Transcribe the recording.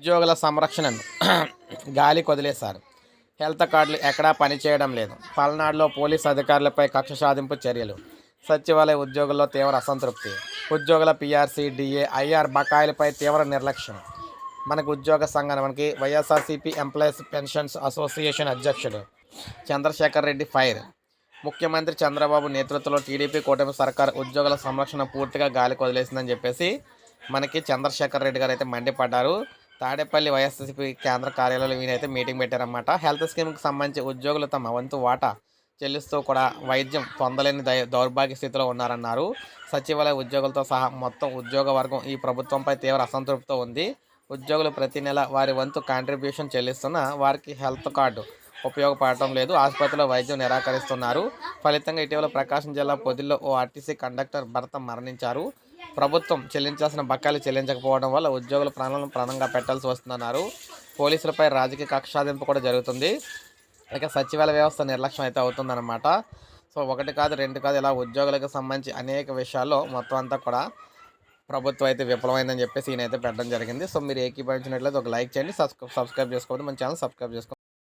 ఉద్యోగుల సంరక్షణను గాలి కొదిలేశారు. హెల్త్ కార్డులు ఎక్కడా పనిచేయడం లేదు. పల్నాడులో పోలీస్ అధికారులపై కక్ష సాధింపు చర్యలు. సచివాలయ ఉద్యోగుల్లో తీవ్ర అసంతృప్తి. ఉద్యోగుల పీఆర్సీ డిఏ ఐఆర్ బకాయిలపై తీవ్ర నిర్లక్ష్యం. మనకు ఉద్యోగ సంఘం మనకి వైఎస్ఆర్సీపీ ఎంప్లాయీస్ పెన్షన్స్ అసోసియేషన్ అధ్యక్షుడు చంద్రశేఖర్ రెడ్డి ఫైర్. ముఖ్యమంత్రి చంద్రబాబు నేతృత్వంలో టీడీపీ కూటమి సర్కార్ ఉద్యోగుల సంరక్షణ పూర్తిగా గాలి వదిలేసిందని చెప్పేసి మనకి చంద్రశేఖర్ రెడ్డి గారు అయితే మండిపడ్డారు. తాడేపల్లి వైఎస్ఆర్సీపీ కేంద్ర కార్యాలయంలో వీరైతే మీటింగ్ పెట్టారన్నమాట. హెల్త్ స్కీమ్కి సంబంధించి ఉద్యోగులు తమ వంతు వాటా చెల్లిస్తూ కూడా వైద్యం పొందలేని దై దౌర్భాగ్య స్థితిలో ఉన్నారన్నారు. సచివాలయ ఉద్యోగులతో సహా మొత్తం ఉద్యోగ వర్గం ఈ ప్రభుత్వంపై తీవ్ర అసంతృప్తితో ఉంది. ఉద్యోగులు ప్రతి నెల వారి వంతు కాంట్రిబ్యూషన్ చెల్లిస్తున్న వారికి హెల్త్ కార్డు ఉపయోగపడటం లేదు. ఆసుపత్రిలో వైద్యం నిరాకరిస్తున్నారు. ఫలితంగా ఇటీవల ప్రకాశం జిల్లా పొదిల్లో ఓ ఆర్టీసీ కండక్టర్ భర్త మరణించారు. ప్రభుత్వం చెల్లించాల్సిన బకాయిలు చెల్లించకపోవడం వల్ల ఉద్యోగుల ప్రాణాలను ప్రాణంగా పెట్టాల్సి వస్తుందన్నారు. పోలీసులపై రాజకీయ కక్షాదింపు కూడా జరుగుతుంది. ఇక సచివాలయ వ్యవస్థ నిర్లక్ష్యం అయితే అవుతుందన్నమాట. సో ఒకటి కాదు రెండు కాదు ఇలా ఉద్యోగులకు సంబంధించి అనేక విషయాల్లో మొత్తం అంతా కూడా ప్రభుత్వం అయితే విఫలమైందని చెప్పేసి ఈయన అయితే పెట్టడం జరిగింది. సో మీరు ఏకీభవించినట్లయితే ఒక లైక్ చేయండి సబ్స్క్రైబ్ సబ్స్క్రైబ్ చేసుకోవద్దు మన ఛానల్ సబ్స్క్రైబ్ చేసుకోండి.